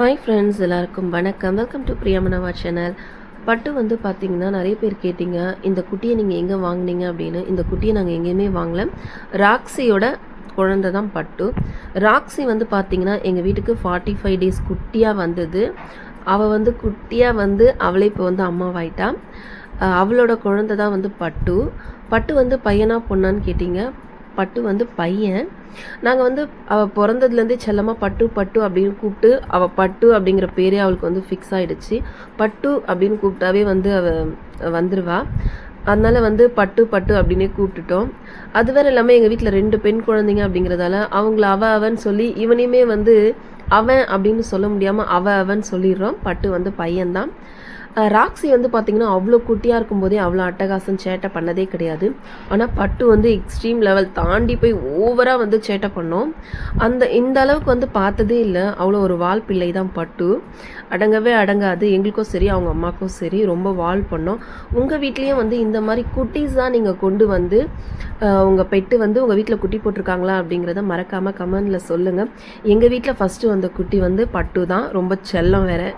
Hi friends எல்லாருக்கும் வணக்கம். Welcome to பிரியாமனவா channel பட்டு வந்து பார்த்தீங்கன்னா நிறைய பேர் கேட்டிங்க இந்த குட்டியை நீங்கள் எங்கே வாங்குனீங்க அப்படின்னு. இந்த குட்டியை நாங்கள் எங்கேயுமே வாங்கல. ராக்ஸியோட குழந்தை தான் பட்டு. ராக்ஸி வந்து பார்த்தீங்கன்னா எங்கள் வீட்டுக்கு ஃபார்ட்டி ஃபைவ் டேஸ் குட்டியாக வந்தது. அவள் வந்து குட்டியாக வந்து அவளே இப்போ வந்து அம்மாவாயிட்டா. அவளோட குழந்தை தான் வந்து பட்டு. பட்டு வந்து பையனா பொண்ணான்னு கேட்டிங்க. பட்டு வந்து பையன். நாங்கள் வந்து அவள் பிறந்ததுலேருந்தே செல்லமாக பட்டு பட்டு அப்படின்னு கூப்பிட்டு அவள் பட்டு அப்படிங்கிற பேரே அவளுக்கு வந்து ஃபிக்ஸ் ஆகிடுச்சு பட்டு அப்படின்னு கூப்பிட்டாவே வந்து அவள் வந்துடுவா அதனால் வந்து பட்டு பட்டு அப்படின்னே கூப்பிட்டுட்டோம். அது வேற இல்லாமல் எங்கள் வீட்டில் ரெண்டு பெண் குழந்தைங்க அப்படிங்கிறதால அவங்கள அவ அவன்னு சொல்லி இவனையுமே வந்து அவன் அப்படின்னு சொல்ல முடியாமல் அவ அவன் சொல்லிடுறோம். பட்டு வந்து பையன்தான். ராக்ஸி வந்து பார்த்திங்கன்னா அவ்வளோ குட்டியாக இருக்கும்போதே அவ்வளோ அட்டகாசம் சேட்டை பண்ணதே கிடையாது. ஆனால் பட்டு வந்து எக்ஸ்ட்ரீம் லெவல் தாண்டி போய் ஓவராக வந்து சேட்டை பண்ணோம். அந்த இந்த அளவுக்கு வந்து பார்த்ததே இல்லை. அவ்வளோ ஒரு வால் பிள்ளை தான் பட்டு. அடங்கவே அடங்காது. எங்களுக்கும் சரி அவங்க அம்மாக்கும் சரி ரொம்ப வால் பண்ணோம். உங்கள் வீட்லேயும் வந்து இந்த மாதிரி குட்டீஸ் தான் நீங்கள் கொண்டு வந்து உங்கள் பெட்டு வந்து உங்கள் வீட்டில் குட்டி போட்டிருக்காங்களா அப்படிங்கிறத மறக்காமல் கமெண்டில் சொல்லுங்கள் எங்கள் வீட்டில் ஃபஸ்ட்டு வந்த குட்டி வந்து பட்டு தான். ரொம்ப செல்லம் வேறு.